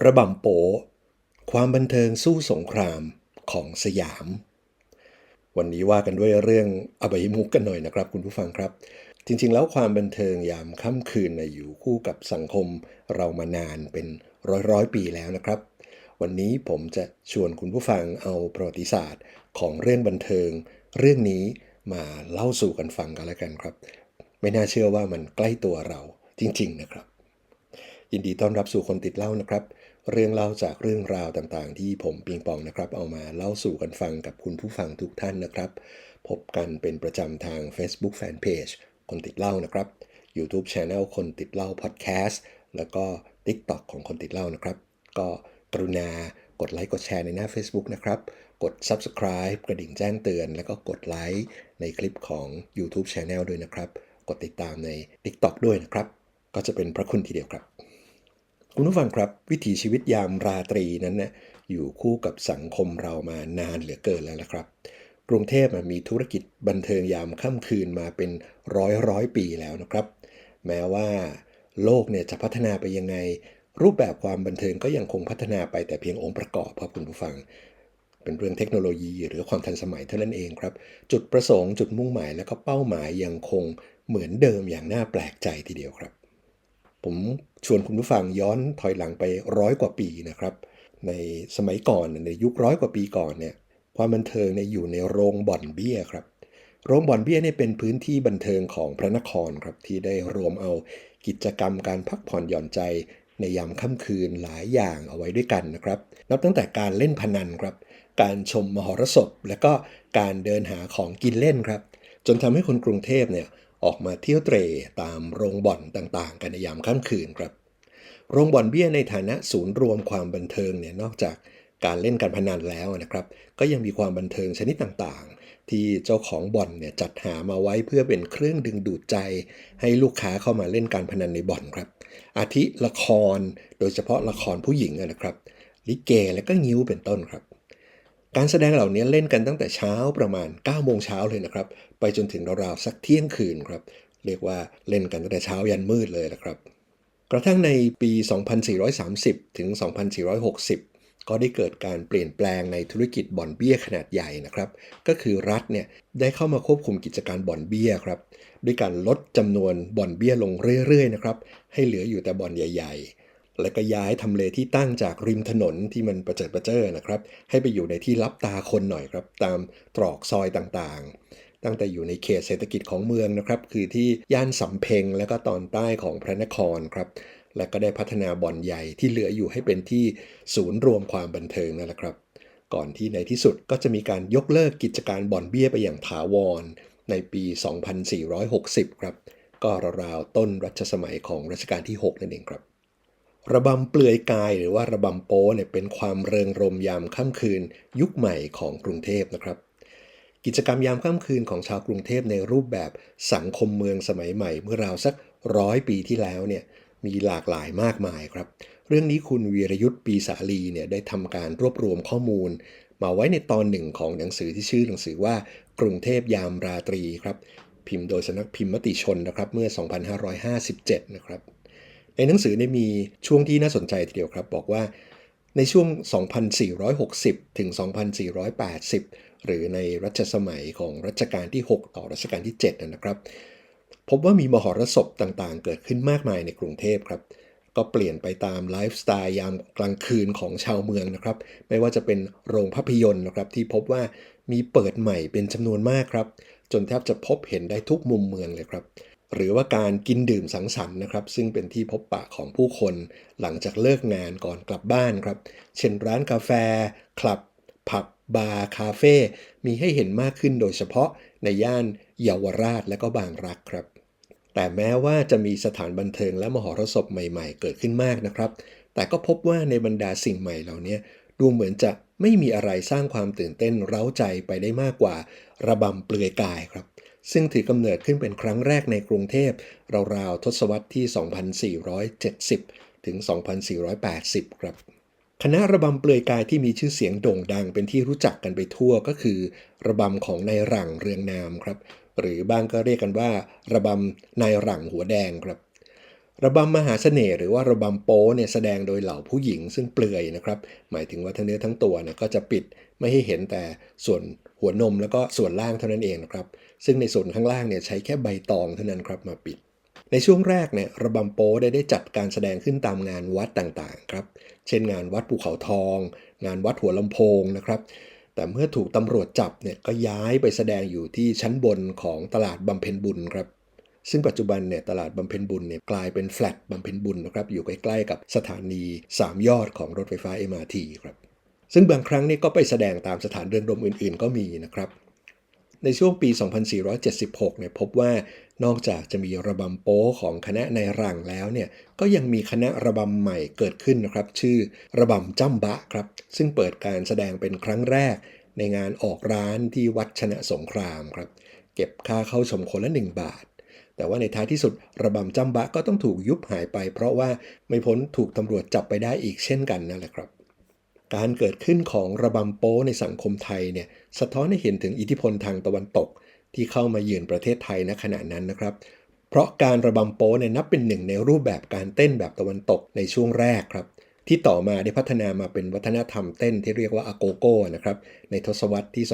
ระบำโป ความบันเทิงสู้สงครามของสยาม วันนี้ว่ากันด้วยเรื่องอบายมุกกันหน่อยนะครับ คุณผู้ฟังครับ จริงๆ แล้วความบันเทิงยามค่ำคืนนะอยู่คู่กับสังคมเรามานานเป็นร้อยร้อยปีแล้วนะครับ วันนี้ผมจะชวนคุณผู้ฟังเอาประวัติศาสตร์ของเรื่องบันเทิง เรื่องนี้มาเล่าสู่กันฟังกันแล้วกันครับ ไม่น่าเชื่อว่ามันใกล้ตัวเราจริง ๆ นะครับยินดีต้อนรับสู่คนติดเล่านะครับ เรื่องเล่าจากเรื่องราวต่างๆ ที่ผมปิงปองนะครับ เอามาเล่าสู่กันฟังกับคุณผู้ฟังทุกท่านนะครับ พบกันเป็นประจำทาง Facebook Fanpage คนติดเล่านะครับ YouTube Channel คนติดเล่า Podcast แล้วก็ TikTok ของคนติดเล่านะครับ ก็กรุณากดไลค์กดแชร์ในหน้า Facebook นะครับ กด Subscribe กระดิ่งแจ้งเตือน แล้วก็กดไลค์ในคลิปของ YouTube Channel ด้วยนะครับ กดติดตามใน TikTok ด้วยนะครับ ก็จะเป็นพระคุณทีเดียวครับ คุณผู้ฟังครับวิถีชีวิตยามราตรีนั้นนะอยู่คู่กับสังคมเรามานานเหลือเกินแล้วละครับ กรุงเทพมีธุรกิจบันเทิงยามค่ำคืนมาเป็นร้อยร้อยปีแล้วนะครับ แม้ว่าโลกเนี่ยจะพัฒนาไปยังไง รูปแบบความบันเทิงก็ยังคงพัฒนาไปแต่เพียงองค์ประกอบครับคุณผู้ฟัง เป็นเรื่องเทคโนโลยีหรือความทันสมัยเท่านั้นเองครับ จุดประสงค์จุดมุ่งหมายและก็เป้าหมายยังคงเหมือนเดิมอย่างน่าแปลกใจทีเดียวครับ ผมชวนคุณผู้ฟังย้อนถอยหลังไปร้อยกว่าปีนะครับ ในสมัยก่อนในยุคร้อยกว่าปีก่อนเนี่ยความบันเทิงเนี่ยอยู่ในโรงบ่อนเบี้ยครับ โรงบ่อนเบี้ยเนี่ยเป็นพื้นที่บันเทิงของพระนครครับที่ได้รวมเอากิจกรรมการพักผ่อนหย่อนใจ ในยามค่ำคืนหลายอย่างเอาไว้ด้วยกันนะครับ นับตั้งแต่การเล่นพนันครับ การชมมหรสพ และก็การเดินหาของกินเล่นครับ จนทำให้คนกรุงเทพเนี่ย ออกมาเที่ยวเตรตามโรงบ่อนต่างๆ กันในยามค่ำคืนครับ โรงบ่อนเบี้ยในฐานะศูนย์รวมความบันเทิงเนี่ยนอกจากการเล่นการพนันแล้วนะครับ ก็ยังมีความบันเทิงชนิดต่างๆ ที่เจ้าของบ่อนเนี่ยจัดหามาไว้เพื่อเป็นเครื่องดึงดูดใจ ให้ลูกค้าเข้ามาเล่นการพนันในบ่อนครับ อาทิละครโดยเฉพาะละครผู้หญิงนะครับ ลิเกและก็งิ้วเป็นต้นครับ การแสดงเหล่านี้เล่นกันตั้งแต่เช้าประมาณ9โมงเช้าเลยนะครับ ไปจนถึงราวๆสักเที่ยงคืนครับ เรียกว่าเล่นกันตั้งแต่เช้ายันมืดเลยนะครับ กระทั่งในปี 2430 ถึง 2460 ก็ได้เกิดการเปลี่ยนแปลงในธุรกิจบ่อนเบี้ยขนาดใหญ่นะครับ ก็คือรัฐเนี่ยได้เข้ามาควบคุมกิจการบ่อนเบี้ยครับ ด้วยการลดจำนวนบ่อนเบี้ยลงเรื่อยๆนะครับ ให้เหลืออยู่แต่บ่อนใหญ่ ๆ และก็ย้ายทำเลที่ตั้งจากริมถนนที่มันประเจิดประเจิอนะครับ ให้ไปอยู่ในที่รับตาคนหน่อยครับ ตามตรอกซอยต่างๆ ตั้งแต่อยู่ในเขตเศรษฐกิจของเมืองนะครับ คือที่ย่านสำเพ็งและก็ตอนใต้ของพระนครครับ และก็ได้พัฒนาบ่อนใหญ่ที่เหลืออยู่ให้เป็นที่ศูนย์รวมความบันเทิงนั่นแหละครับ ก่อนที่ในที่สุดก็จะมีการยกเลิกกิจการบ่อนเบี้ยไปอย่างถาวร ในปี 2460 ครับ ก็ราวๆต้นรัชสมัยของรัชกาลที่ 6 นั่นเองครับ ระบำเปลือยกายหรือว่าระบำโป้เนี่ยเป็นความเริงรมยามค่ำคืน ยุคใหม่ของกรุงเทพนะครับ กิจกรรมยามค่ำคืนของชาวกรุงเทพในรูปแบบสังคมเมืองสมัยใหม่ เมื่อราวสักร้อยปีที่แล้วเนี่ยมีหลากหลายมากมายครับ เรื่องนี้คุณวีรยุทธ์ปีสาลีเนี่ยได้ทำการรวบรวมข้อมูล มาไว้ในตอนหนึ่งของหนังสือที่ชื่อหนังสือว่ากรุงเทพยามราตรีครับ พิมพ์โดยสำนักพิมพ์มติชนนะครับเมื่อ 2557 นะครับ ในหนังสือเนี่ยมีช่วงที่น่าสนใจทีเดียวครับ บอกว่าในช่วง 2460 ถึง 2480 หรือในรัชสมัยของรัชกาลที่ 6 ต่อรัชกาลที่ 7 นะครับ พบว่ามีมหรสพต่างๆ เกิดขึ้นมากมายในกรุงเทพครับ ก็เปลี่ยนไปตามไลฟ์สไตล์ยามกลางคืนของชาวเมืองนะครับ ไม่ว่าจะเป็นโรงภาพยนตร์นะครับ ที่พบว่ามีเปิดใหม่เป็นจำนวนมากครับ จนแทบจะพบเห็นได้ทุกมุมเมืองเลยครับ หรือว่าการกินดื่มสังสรรค์นะครับซึ่งเป็นที่พบปะของผู้คนหลังจากเลิกงานก่อนกลับบ้านครับ เช่นร้านกาแฟ คลับ ผับบาร์คาเฟ่มีให้เห็นมากขึ้นโดยเฉพาะในย่านเยาวราชและก็บางรักครับ แต่แม้ว่าจะมีสถานบันเทิงและมหรสพใหม่ๆ เกิดขึ้นมากนะครับ แต่ก็พบว่าในบรรดาสิ่งใหม่เหล่านี้ดูเหมือนจะไม่มีอะไรสร้างความตื่นเต้นเร้าใจไปได้มากกว่า ระบำเปลือยกายครับ ซึ่งถือกำเนิดขึ้นเป็นครั้งแรกในกรุงเทพราวๆทศวรรษที่ 2470 ถึง 2480 ครับคณะระบำเปลือยกายที่มีชื่อเสียงโด่งดังเป็นที่รู้จักกันไปทั่วก็คือ ระบำของนายหลังเรืองนามครับ หรือบางก็เรียกกันว่า ระบำนายหลังหัวแดงครับ ระบำมหาเสน่ห์หรือว่าระบำโป๊เนี่ยแสดงโดยเหล่าผู้หญิงซึ่งเปลือยนะครับ หมายถึงว่าทั้งเนื้อทั้งตัวเนี่ยก็จะปิด ไม่ให้เห็นแต่ส่วนหัวนมแล้วก็ส่วนล่างเท่านั้นเองนะครับ ซึ่งในส่วนข้างล่างเนี่ยใช้แค่ใบตองเท่านั้นครับมาปิด ในช่วงแรกเนี่ยระบำโปได้ได้จัดการแสดงขึ้นตามงานวัดต่างๆครับ เช่นงานวัดภูเขาทอง งานวัดหัวลำโพงนะครับ แต่เมื่อถูกตำรวจจับเนี่ยก็ย้ายไปแสดงอยู่ที่ชั้นบนของตลาดบำเพ็ญบุญครับซึ่งปัจจุบันเนี่ยตลาดบำเพ็ญบุญเนี่ยกลายเป็นแฟลตบำเพ็ญบุญนะครับอยู่ใกล้ๆกับสถานี 3 ยอดของรถไฟฟ้า MRT ครับ ซึ่งบางครั้งนี่ก็ไปแสดงตามสถานเรือนรมอื่นๆ ก็มีนะครับ ในช่วงปี 2476 เนี่ยพบว่านอกจากจะมีระบำโป๊ของคณะในรังแล้วเนี่ยก็ยังมีคณะระบำใหม่เกิดขึ้นนะครับ ชื่อระบำจ้ำบะครับ ซึ่งเปิดการแสดงเป็นครั้งแรก ในงานออกร้านที่วัดชนะสงครามครับ เก็บค่าเข้าชมคนละ 1 บาทแต่ว่าในท้ายที่สุดระบำจ้ำบะก็ต้องถูกยุบหายไป เพราะว่าไม่พ้นถูกตำรวจจับไปได้อีกเช่นกันนั่นแหละครับ การเกิดขึ้นของระบำโป้ในสังคมไทยเนี่ยสะท้อนให้เห็นถึงอิทธิพลทางตะวันตก ที่เข้ามาเยือนประเทศไทยณขณะนั้นนะครับ เพราะการระบำโป้เนี่ยนับเป็นหนึ่งในรูปแบบการเต้นแบบตะวันตกในช่วงแรกครับ ที่ต่อมาได้พัฒนามาเป็นวัฒนธรรมเต้นที่เรียกว่าอาโกโก้นะครับในทศวรรษที่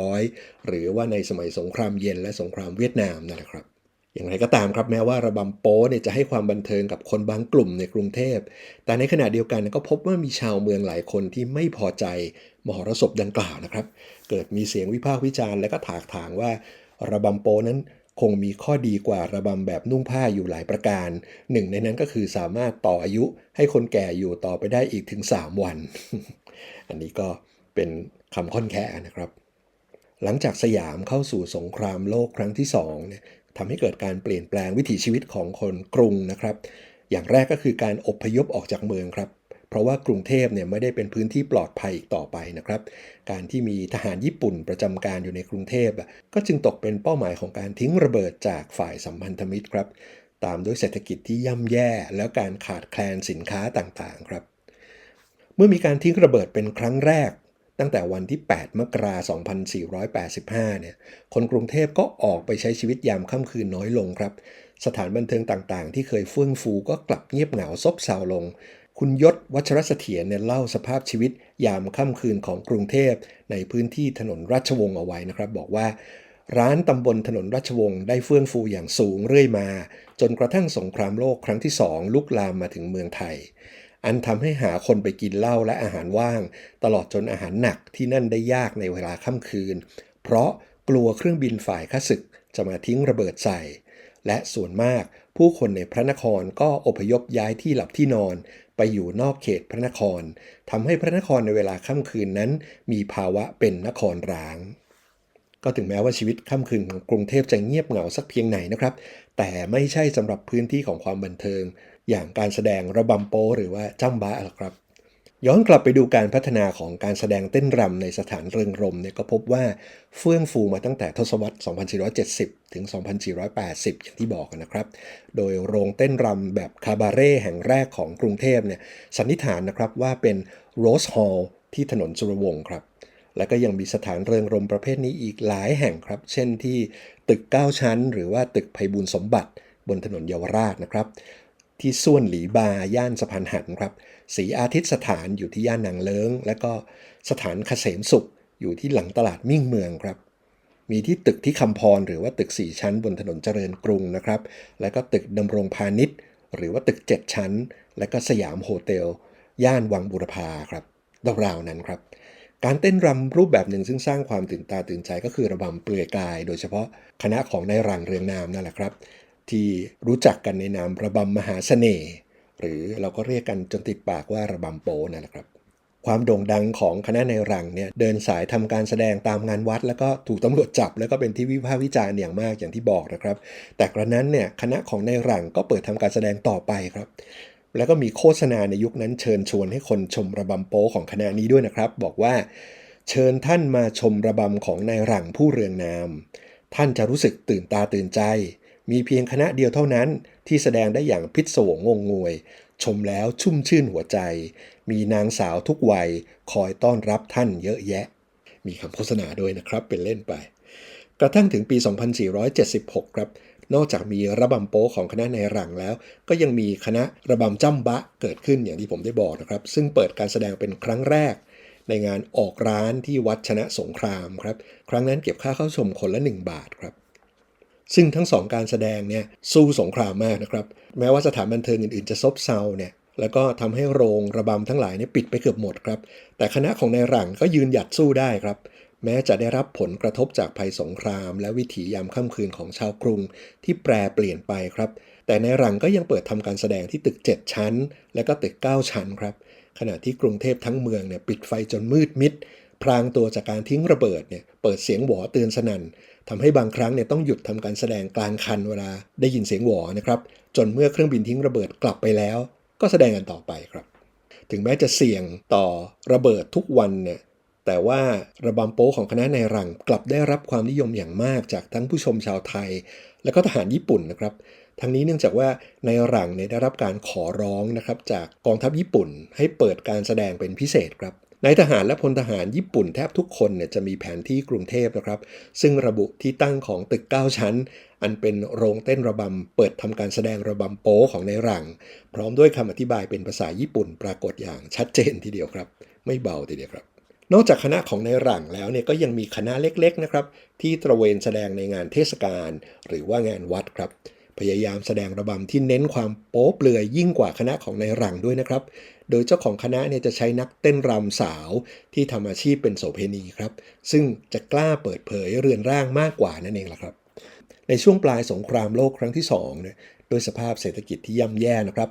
2500 หรือว่าในสมัยสงครามเย็นและสงครามเวียดนามนั่นแหละครับ อย่างไรก็ตามครับแม้ว่าระบำโป้เนี่ยจะให้ความบันเทิงกับคนบางกลุ่มในกรุงเทพ แต่ในขณะเดียวกันก็พบว่ามีชาวเมืองหลายคนที่ไม่พอใจมหรสพดังกล่าวนะครับ เกิดมีเสียงวิพากษ์วิจารณ์และก็ถากถางว่า ระบำโป้นั้นคงมีข้อดีกว่าระบำแบบนุ่งผ้าอยู่หลายประการ หนึ่งในนั้นก็คือสามารถต่ออายุให้คนแก่อยู่ต่อไปได้อีกถึง 3 วัน อันนี้ก็เป็นคำค่อนแค่นะครับ หลังจากสยามเข้าสู่สงครามโลกครั้งที่2เนี่ย ทำให้เกิดการเปลี่ยนแปลงวิถีชีวิตของคนกรุงนะครับ อย่างแรกก็คือการอบพยพออกจากเมืองครับ เพราะว่ากรุงเทพเนี่ยไม่ได้เป็นพื้นที่ปลอดภัยอีกต่อไปนะครับ การที่มีทหารญี่ปุ่นประจำการอยู่ในกรุงเทพก็จึงตกเป็นเป้าหมายของการทิ้งระเบิดจากฝ่ายสัมพันธมิตรครับ ตามด้วยเศรษฐกิจที่ย่ำแย่ แล้วการขาดแคลนสินค้าต่างๆครับ เมื่อมีการทิ้งระเบิดเป็นครั้งแรก ตั้งแต่วันที่ 8 มกราคม 2485 เนี่ย คนกรุงเทพก็ออกไปใช้ชีวิตยามค่ำคืนน้อยลงครับ สถานบันเทิงต่างๆ ที่เคยเฟื่องฟูก็กลับเงียบเหงาซบเซาลง คุณยศวัชรเสถียรเนี่ยเล่าสภาพชีวิตยามค่ำคืนของกรุงเทพในพื้นที่ถนนราชวงศ์เอาไว้นะครับ บอกว่าร้านตำบลถนนราชวงศ์ได้เฟื่องฟูอย่างสูงเรื่อยมา จนกระทั่งสงครามโลกครั้งที่สองลุกลามมาถึงเมืองไทย อันทำให้หาคนไปกินเหล้าและอาหารว่าง ตลอดจนอาหารหนักที่นั่นได้ยากในเวลาค่ำคืน เพราะกลัวเครื่องบินฝ่ายข้าศึกจะมาทิ้งระเบิดใส่ และส่วนมากผู้คนในพระนครก็อพยพย้ายที่หลับที่นอน ไปอยู่นอกเขตพระนครทำให้พระนครในเวลาค่ำคืนนั้น มีภาวะเป็นนครร้างก็ถึงแม้ว่าชีวิตค่ำคืนของกรุงเทพจะเงียบเหงาสักเพียงไหนนะครับ แต่ไม่ใช่สำหรับพื้นที่ของความบันเทิง อย่างการแสดงระบำโปหรือว่าจ้ำบ้าหรอกครับ ย้อนกลับไปดูการพัฒนาของการแสดงเต้นรำในสถานเริงรมเนี่ยก็พบว่าเฟื่องฟูมาตั้งแต่ทศวรรษ 2470 ถึง 2480 อย่างที่บอกนะครับ โดยโรงเต้นรำแบบคาบาเร่แห่งแรกของกรุงเทพเนี่ยสันนิษฐานนะครับว่าเป็นโรสฮอลล์ที่ถนนสุรวงศ์ครับและก็ยังมีสถานเริงรมประเภทนี้อีกหลายแห่งครับ เช่นที่ตึก 9 ชั้น หรือว่าตึกไพบูลสมบัติบนถนนเยาวราชนะครับ ที่ส่วนหลีบาย่านสะพานหันครับศรีอาทิตย์สถานอยู่ที่ย่านนางเลิง และก็สถานเกษมสุขอยู่ที่หลังตลาดมิ่งเมืองครับ มีที่ตึกที่คำพรหรือว่าตึก 4 ชั้นบนถนนเจริญกรุงนะครับ และก็ตึกดำรงพาณิชย์ หรือว่าตึก 7 ชั้น และก็สยามโฮเทลย่านวังบุรพาครับราวๆนั้นครับการเต้นรำรูปแบบหนึ่งซึ่งสร้างความตื่นตาตื่นใจก็คือระบำเปลือยกาย โดยเฉพาะคณะของนายรังเรืองนามนั่นแหละครับ ที่รู้จักกันในนามระบำมหาเสน่ห์หรือเราก็เรียกกันจนติดปากว่าระบำโปนั่นแหละครับ ความโด่งดังของคณะในรังเนี่ยเดินสายทำการแสดงตามงานวัด แล้วก็ถูกตำรวจจับ แล้วก็เป็นที่วิพากษ์วิจารณ์อย่างมากอย่างที่บอกนะครับ แต่กระนั้นเนี่ยคณะของในรังก็เปิดทำการแสดงต่อไปครับแล้วก็มีโฆษณาในยุคนั้นเชิญชวนให้คนชมระบำโปของคณะนี้ด้วยนะครับ บอกว่า เชิญท่านมาชมระบำของนายหลังผู้เรืองนาม ท่านจะรู้สึกตื่นตาตื่นใจ มีเพียงคณะเดียวเท่านั้น ที่แสดงได้อย่างพิศวงงงงวย ชมแล้วชุ่มชื่นหัวใจ มีนางสาวทุกวัย คอยต้อนรับท่านเยอะแยะ มีคำโฆษณาด้วยนะครับเป็นเล่นไป กระทั่งถึงปี 2476 ครับ นอกจากมีระบำโป๊ของคณะในหลังแล้ว ก็ยังมีคณะระบำจ้ำบะเกิดขึ้นอย่างที่ผมได้บอกนะครับ ซึ่งเปิดการแสดงเป็นครั้งแรกในงานออกร้านที่วัดชนะสงครามครับ ครั้งนั้นเก็บค่าเข้าชมคนละ 1 บาทครับ ซึ่งทั้งสองการแสดงเนี่ยสู้สงครามมากนะครับ แม้ว่าสถานบันเทิงอื่นๆจะซบเซาเนี่ยแล้วก็ทำให้โรงระบำทั้งหลายเนี่ยปิดไปเกือบหมดครับ แต่คณะของนายหลังก็ยืนหยัดสู้ได้ครับ แม้จะได้รับผลกระทบจากภัยสงคราม และวิถียามค่ำคืนของชาวกรุงที่แปรเปลี่ยนไปครับ แต่ในหลังก็ยังเปิดทำการแสดงที่ตึก 7 ชั้น และก็ตึก 9 ชั้นครับ ขณะที่กรุงเทพทั้งเมืองเนี่ยปิดไฟจนมืดมิดพรางตัวจากการทิ้งระเบิดเนี่ยเปิดเสียงหวอเตือนสนั่น ทำให้บางครั้งเนี่ยต้องหยุดทำการแสดงกลางคันเวลาได้ยินเสียงหวอนะครับ จนเมื่อเครื่องบินทิ้งระเบิดกลับไปแล้ว ก็แสดงกันต่อไปครับ ถึงแม้จะเสี่ยงต่อระเบิดทุกวันเนี่ยแต่ว่าระบำโป๊ของคณะในายรังกลับได้รับความนิยมอย่างมากจากทั้งผู้ชมชาวไทย และก็ทหารญี่ปุ่นนะครับ ทั้งนี้เนื่องจากว่าในายหลังเนี่ยได้รับการขอร้องนะครับจากกองทัพญี่ปุ่น ให้เปิดการแสดงเป็นพิเศษครับ นายทหารและพลทหารญี่ปุ่นแทบทุกคนเนี่ยจะมีแผนที่กรุงเทพนะครับ ซึ่งระบุที่ตั้งของตึก 9 ชั้น อันเป็นโรงเต้นระบำ เปิดทำการแสดงระบำโป๊ของในายหลัง พร้อมด้วยคำอธิบายเป็นภาษาญี่ปุ่นปรากฏอย่างชัดเจนทีเดียวครับ ไม่เบาทีเดียวครับ นอกจากคณะของในายหลังแล้วเนี่ยก็ยังมีคณะเล็กๆนะครับที่ตระเวนแสดงในงานเทศกาลหรือว่างานวัดครับ พยายามแสดงระบำที่เน้นความโป๊เปลือยยิ่งกว่าคณะของในายหลังด้วยนะครับ โดยเจ้าของคณะเนี่ยจะใช้นักเต้นรำสาวที่ทำอาชีพเป็นโสเภณีครับ ซึ่งจะกล้าเปิดเผยเรือนร่างมากกว่านั่นเองล่ะครับ ในช่วงปลายสงครามโลกครั้งที่2เนี่ยโดยสภาพเศรษฐกิจที่ย่ำแย่นะครับ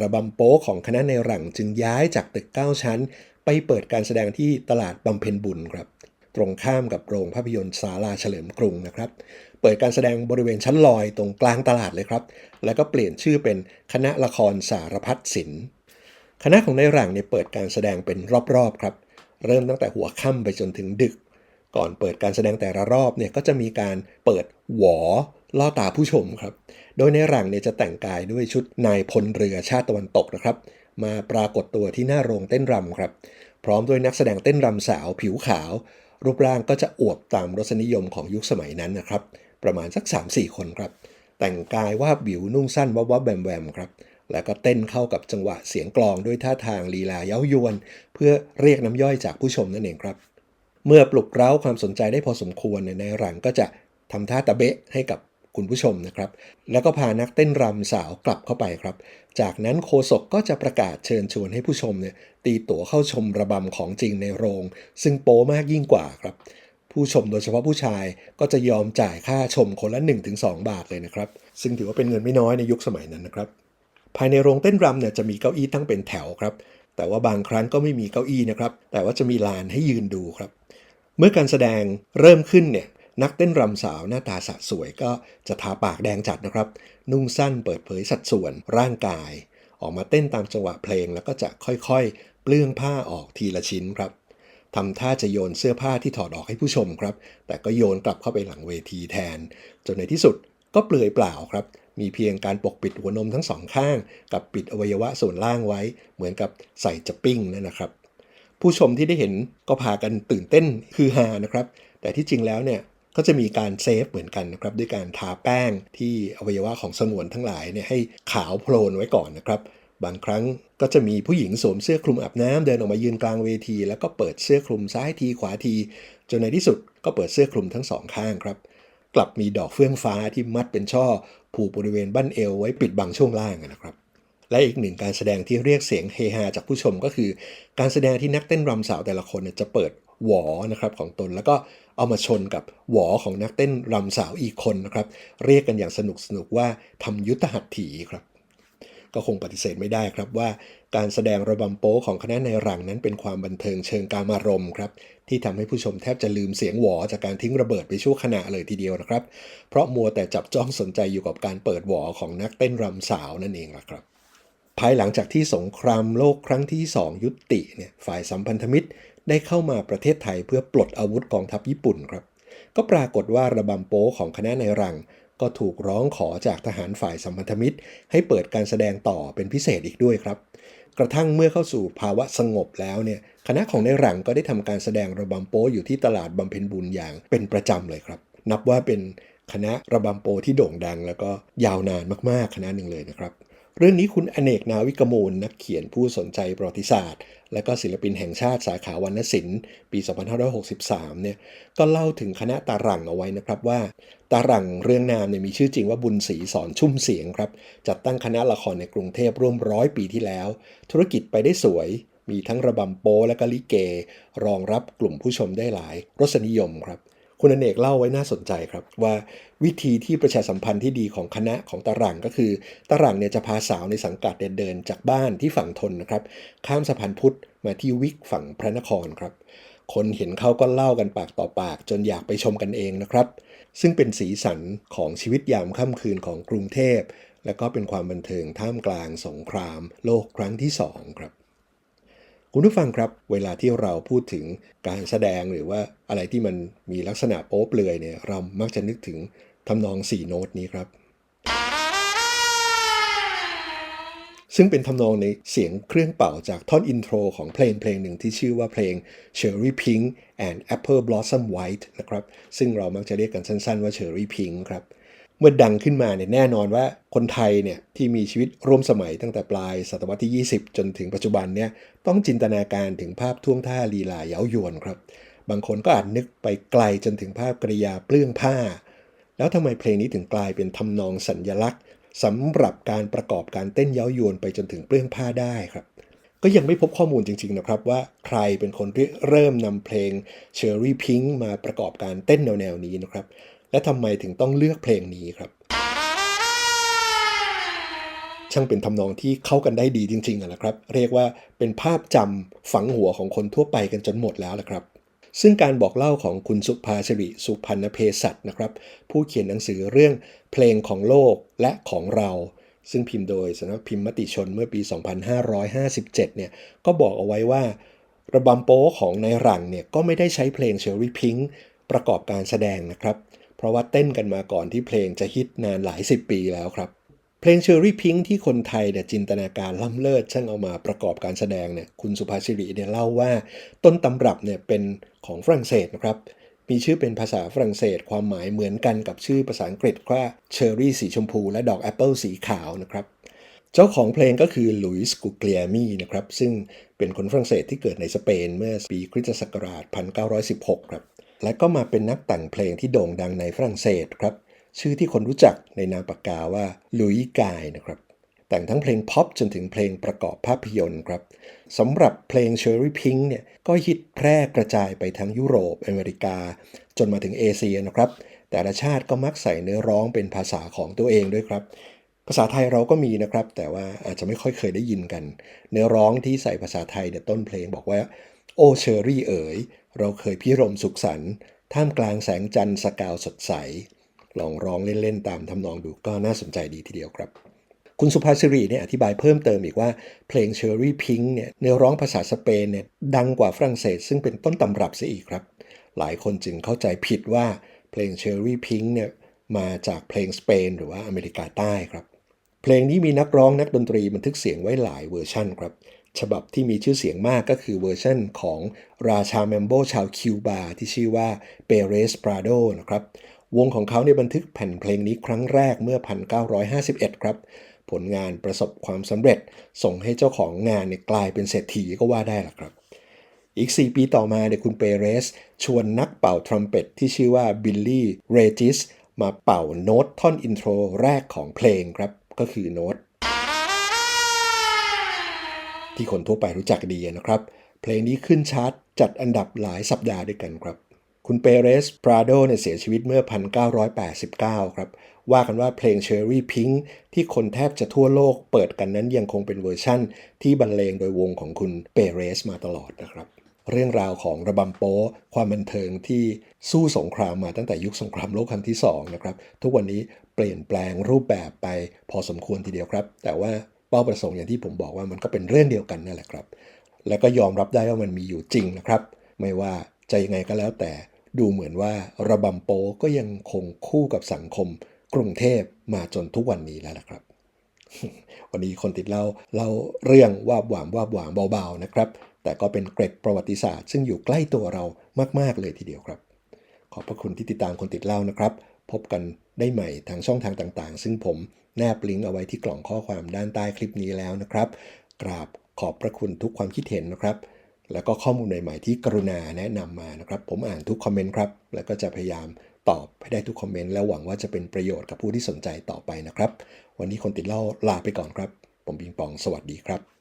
ระบำโป๊ของคณะในหลังจึงย้ายจากตึก 9 ชั้น ไปเปิดการแสดงที่ตลาดบำเพ็ญบุญครับ ตรงข้ามกับโรงภาพยนตร์ศาลาเฉลิมกรุงนะครับ เปิดการแสดงบริเวณชั้นลอยตรงกลางตลาดเลยครับ แล้วก็เปลี่ยนชื่อเป็นคณะละครสารพัดศิลป์คณะของในหลังเนี่ยเปิดการแสดงเป็นรอบๆครับ เริ่มตั้งแต่หัวค่ำไปจนถึงดึก ก่อนเปิดการแสดงแต่ละรอบเนี่ยก็จะมีการเปิดหวอล่อตาผู้ชมครับ โดยในหลังเนี่ยจะแต่งกายด้วยชุดนายพลเรือชาติตะวันตกนะครับ มาปรากฏตัวที่หน้าโรงเต้นรำครับ พร้อมด้วยนักแสดงเต้นรำสาวผิวขาว รูปร่างก็จะอวบตามรสนิยมของยุคสมัยนั้นนะครับ ประมาณสัก 3-4 คนครับ แต่งกายว่าบิวนุ่งสั้นวับวับแวมแวมครับ แล้วก็เต้นเข้ากับจังหวะเสียงกลองด้วยท่าทางลีลาเย้ายวน เพื่อเรียกน้ำย่อยจากผู้ชมนั่นเองครับ เมื่อปลุกเร้าความสนใจได้พอสมควรเนี่ยในหลังก็จะทำท่าตะเบะให้กับคุณผู้ชมนะครับ แล้วก็พานักเต้นรำสาวกลับเข้าไปครับ จากนั้นโคศกก็จะประกาศเชิญชวนให้ผู้ชมเนี่ยตีตั๋วเข้าชมระบำของจริงในโรง ซึ่งโป๊มากยิ่งกว่าครับ ผู้ชมโดยเฉพาะผู้ชายก็จะยอมจ่ายค่าชมคนละ 1-2 บาทเลยนะครับ ซึ่งถือว่าเป็นเงินไม่น้อยในยุคสมัยนั้นนะครับ ภายในโรงเต้นรำเนี่ยจะมีเก้าอี้ตั้งเป็นแถวครับ แต่ว่าบางครั้งก็ไม่มีเก้าอี้นะครับ แต่ว่าจะมีลานให้ยืนดูครับ เมื่อการแสดงเริ่มขึ้นเนี่ยนักเต้นรำสาวหน้าตาสะสวยก็จะทาปากแดงจัดนะครับ นุ่งสั้นเปิดเผยสัดส่วนร่างกาย ออกมาเต้นตามจังหวะเพลง แล้วก็จะค่อยๆ เปลื้องผ้าออกทีละชิ้นครับ ทำท่าจะโยนเสื้อผ้าที่ถอดออกให้ผู้ชมครับ แต่ก็โยนกลับเข้าไปหลังเวทีแทน จนในที่สุดก็เปลือยเปล่าครับ มีเพียงการปกปิดหัวนมทั้งสองข้าง กับปิดอวัยวะส่วนล่างไว้ เหมือนกับใส่จะปิ้งนั่นนะครับ ผู้ชมที่ได้เห็นก็พากันตื่นเต้นคือฮานะครับ แต่ที่จริงแล้วเนี่ยก็จะมีการเซฟเหมือนกันนะครับด้วยการทาแป้งที่อวัยวะของสนวนทั้งหลายเนี่ยให้ขาวโพลนไว้ก่อนนะครับ บางครั้งก็จะมีผู้หญิงสวมเสื้อคลุมอาบน้ำเดินออกมายืนกลางเวที แล้วก็เปิดเสื้อคลุมซ้ายทีขวาที จนในที่สุดก็เปิดเสื้อคลุมทั้งสองข้างครับ กลับมีดอกเฟื่องฟ้าที่มัดเป็นช่อ ผูกบริเวณบั้นเอวไว้ปิดบังช่วงล่างนะครับ และอีกหนึ่งการแสดงที่เรียกเสียงเฮฮาจากผู้ชมก็คือ การแสดงที่นักเต้นรำสาวแต่ละคนจะเปิดหวอนะครับของตนแล้วก็เอามาชนกับหวอของนักเต้นรำสาวอีกคนนะครับ เรียกกันอย่างสนุกสนุกว่าทำยุทธหัตถีครับ ก็คงปฏิเสธไม่ได้ครับว่า การแสดงระบำโป๊ของคณะในหลังนั้นเป็นความบันเทิงเชิงการมารมครับที่ทำให้ผู้ชมแทบจะลืมเสียงหวอจากการทิ้งระเบิดไปชั่วขณะเลยทีเดียวนะครับ เพราะมัวแต่จับจ้องสนใจอยู่กับการเปิดหวอของนักเต้นรำสาวนั่นเองล่ะครับภายหลังจากที่สงครามโลกครั้งที่ 2 ยุติเนี่ยฝ่ายสัมพันธมิตรได้เข้ามาประเทศไทยเพื่อปลดอาวุธกองทัพญี่ปุ่นครับ ก็ปรากฏว่าระบำโป๊ของคณะในรัง ก็ถูกร้องขอจากทหารฝ่ายสัมพันธมิตร ให้เปิดการแสดงต่อเป็นพิเศษอีกด้วยครับ กระทั่งเมื่อเข้าสู่ภาวะสงบแล้วเนี่ยคณะของในหลังก็ได้ทำการแสดงระบำโปอยู่ที่ตลาดบำเพ็ญบุญอย่างเป็นประจำเลยครับ นับว่าเป็นคณะระบำโปที่โด่งดัง แล้วก็ยาวนานมากๆ คณะหนึ่งเลยนะครับ เรื่องนี้คุณอเนกนาวิกมูล นักเขียนผู้สนใจประวัติศาสตร์ และก็ศิลปินแห่งชาติสาขาวรรณศิลป์ ปี 2563 เนี่ยก็เล่าถึงคณะตารังเอาไว้นะครับว่า ตารังเรื่องนามเนี่ยมีชื่อจริงว่าบุญศรีสอนชุ่มเสียงครับ จัดตั้งคณะละครในกรุงเทพร่วมร้อยปีที่แล้ว ธุรกิจไปได้สวย มีทั้งระบำโปและก็ลิเก รองรับกลุ่มผู้ชมได้หลายรสนิยมครับ คุณอเนกเล่าไว้น่าสนใจครับว่าวิธีที่ประชาสัมพันธ์ที่ดีของคณะของตารังก็คือตารังเนี่ยจะพาสาวในสังกัดเดินเดินจากบ้านที่ฝั่งทนนะครับ ข้ามสะพานพุทธมาที่วิกฝั่งพระนครครับ คนเห็นเขาก็เล่ากันปากต่อปาก จนอยากไปชมกันเองนะครับ ซึ่งเป็นสีสันของชีวิตยามค่ำคืนของกรุงเทพ และก็เป็นความบันเทิงท่ามกลางสงคราม โลกครั้งที่สองครับ คุณผู้ฟังครับเวลาที่เราพูดถึงการแสดงหรือว่าอะไรที่มันมีลักษณะโป๊เปลือยเนี่ยเรามักจะนึกถึงทำนอง4โน้ตนี้ครับ ซึ่งเป็นทำนองในเสียงเครื่องเป่าจากท่อนอินโทรของเพลงเพลงหนึ่งที่ชื่อว่าเพลง Cherry Pink and Apple Blossom White นะครับ ซึ่งเรามักจะเรียกกันสั้นๆว่า Cherry Pink ครับ เมื่อดังขึ้นมาเนี่ยแน่นอนว่าคนไทยเนี่ยที่มีชีวิตร่วมสมัยตั้งแต่ปลายศตวรรษที่ 20 จนถึงปัจจุบันเนี่ยต้องจินตนาการถึงภาพท่วงท่าลีลาเย้ายวนครับ บางคนก็อาจนึกไปไกลจนถึงภาพกริยาเปลื้องผ้า แล้วทำไมเพลงนี้ถึงกลายเป็นทำนองสัญญลักษณ์สำหรับการประกอบการเต้นเย้ายวนไปจนถึงเปลื้องผ้าได้ครับ ก็ยังไม่พบข้อมูลจริงๆนะครับว่าใครเป็นคนเริ่มนำเพลง Cherry Pink มาประกอบการเต้นแนวๆนี้นะครับ และทำไมถึงต้องเลือกเพลงนี้ครับ ช่างเป็นทำนองที่เข้ากันได้ดีจริงๆอะนะครับ เรียกว่าเป็นภาพจำฝังหัวของคนทั่วไปกันจนหมดแล้วละครับซึ่งการบอกเล่าของคุณสุภาสิริสุพันธ์เพศัตนะครับ ผู้เขียนหนังสือเรื่องเพลงของโลกและของเรา ซึ่งพิมพ์โดยสำนักพิมพ์มติชนเมื่อปี 2557 เนี่ยก็บอกเอาไว้ว่า ระบำโป๊ของในหลังเนี่ยก็ไม่ได้ใช้เพลง Cherry Pink ประกอบการแสดงนะครับ เพราะว่าเต้นกันมาก่อนที่เพลงจะฮิตนานหลายสิบปีแล้วครับ เพลง Cherry Pink ที่คนไทยเนี่ยจินตนาการล้ำเลิศช่างเอามาประกอบการแสดงเนี่ยคุณสุภาสิริเนี่ยเล่าว่าต้นตำรับเนี่ยเป็นของฝรั่งเศสนะครับมีชื่อเป็นภาษาฝรั่งเศสความหมายเหมือนกันกับชื่อภาษาอังกฤษว่าเชอร์รี่สีชมพูและดอกแอปเปิลสีขาวนะครับ เจ้าของเพลงก็คือหลุยส์กูเกลียมีนะครับ ซึ่งเป็นคนฝรั่งเศสที่เกิดในสเปนเมื่อปีคริสตศักราช 1916 ครับ และก็มาเป็นนักแต่งเพลงที่โด่งดังในฝรั่งเศสครับ ชื่อที่คนรู้จักในนามปากกาว่าลุยกายนะครับ แต่งทั้งเพลงพ็อปจนถึงเพลงประกอบภาพยนตร์ครับสำหรับเพลง Cherry Pink เนี่ยก็ฮิตแพร่กระจายไปทั้งยุโรปอเมริกา จนมาถึงเอเชียนะครับ แต่ละชาติก็มักใส่เนื้อร้องเป็นภาษาของตัวเองด้วยครับภาษาไทยเราก็มีนะครับ แต่ว่าอาจจะไม่ค่อยเคยได้ยินกัน เนื้อร้องที่ใส่ภาษาไทยเนี่ยต้นเพลงบอกว่า โอเชอรี่เอ๋ย เราเคยพิรมสุขสันต์ท่ามกลางแสงจันทร์สกาวสดใส ลองร้องเล่น ๆ ตามทำนองดูก็น่าสนใจดีทีเดียวครับ คุณสุภาสิริเนี่ยอธิบายเพิ่มเติมอีกว่าเพลง Cherry Pink เนี่ยเนื้อร้องภาษาสเปนเนี่ยดังกว่าฝรั่งเศส ซึ่งเป็นต้นตำรับเสียอีกครับ หลายคนจึงเข้าใจผิดว่าเพลง Cherry Pink เนี่ยมาจากเพลงสเปนหรือว่าอเมริกาใต้ครับ เพลงนี้มีนักร้องนักดนตรีบันทึกเสียงไว้หลายเวอร์ชันครับ ฉบับที่มีชื่อเสียงมากก็คือเวอร์ชันของราชาแมมโบชาวคิวบาที่ชื่อว่าเปเรสปราโดนะครับวงของเขาในบันทึกแผ่นเพลงนี้ครั้งแรกเมื่อ 1951 ครับ ผลงานประสบความสำเร็จ ส่งให้เจ้าของงานเนี่ยกลายเป็นเศรษฐีก็ว่าได้ละครับ อีก 4 ปีต่อมาเนี่ยคุณเปเรส ชวนนักเป่าทรัมเป็ตที่ชื่อว่าบิลลี่ เรจิส มาเป่าโน้ตท่อนอินโทรแรกของเพลงครับ ก็คือโน้ต ที่คนทั่วไปรู้จักดีนะครับ เพลงนี้ขึ้นชาร์ตจัดอันดับหลายสัปดาห์ด้วยกันครับ คุณเปเรสปราโดเนี่ยเสียชีวิตเมื่อ 1989 ครับ ว่ากันว่าเพลง Cherry Pink ที่คนแทบจะทั่วโลกเปิดกันนั้นยังคงเป็นเวอร์ชั่น ที่บรรเลงโดยวงของคุณเปเรสมาตลอดนะครับเรื่องราวของระบำโป๊ความบันเทิงที่สู้สงครามมาตั้งแต่ยุคสงครามโลกครั้งที่2นะครับ ทุกวันนี้เปลี่ยนแปลงรูปแบบไปพอสมควรทีเดียวครับ แต่ว่า เป้าประสงค์อย่างที่ผมบอกว่ามันก็เป็นเรื่องเดียวกันนั่นแหละครับ และก็ยอมรับได้ว่ามันมีอยู่จริงนะครับ ไม่ว่าจะยังไงก็แล้วแต่ดูเหมือนว่าระบำโปก็ยังคงคู่กับสังคม กรุงเทพมาจนทุกวันนี้แล้วละครับ วันนี้คนติดเล่าเล่าเรื่องว่าบหวามว่าบหวามเบาๆนะครับ แต่ก็เป็นเกร็ดประวัติศาสตร์ ซึ่งอยู่ใกล้ตัวเรามากๆเลยทีเดียวครับ ขอบพระคุณที่ติดตามคนติดเล่านะครับ พบกันได้ใหม่ทางช่องทางต่างๆ ซึ่งผมแนบลิงก์เอาไว้ที่กล่องข้อความด้านใต้คลิปนี้แล้วนะครับ กราบขอบพระคุณทุกความคิดเห็นนะครับ แล้วก็ข้อมูลใหม่ๆที่กรุณาแนะนำมานะครับ ผมอ่านทุกคอมเมนต์ครับ แล้วก็จะพยายามตอบให้ได้ทุกคอมเมนต์และหวังว่าจะเป็นประโยชน์กับผู้ที่สนใจต่อไปนะครับ วันนี้คนติดเล่าลาไปก่อนครับ ผมปิงปองสวัสดีครับ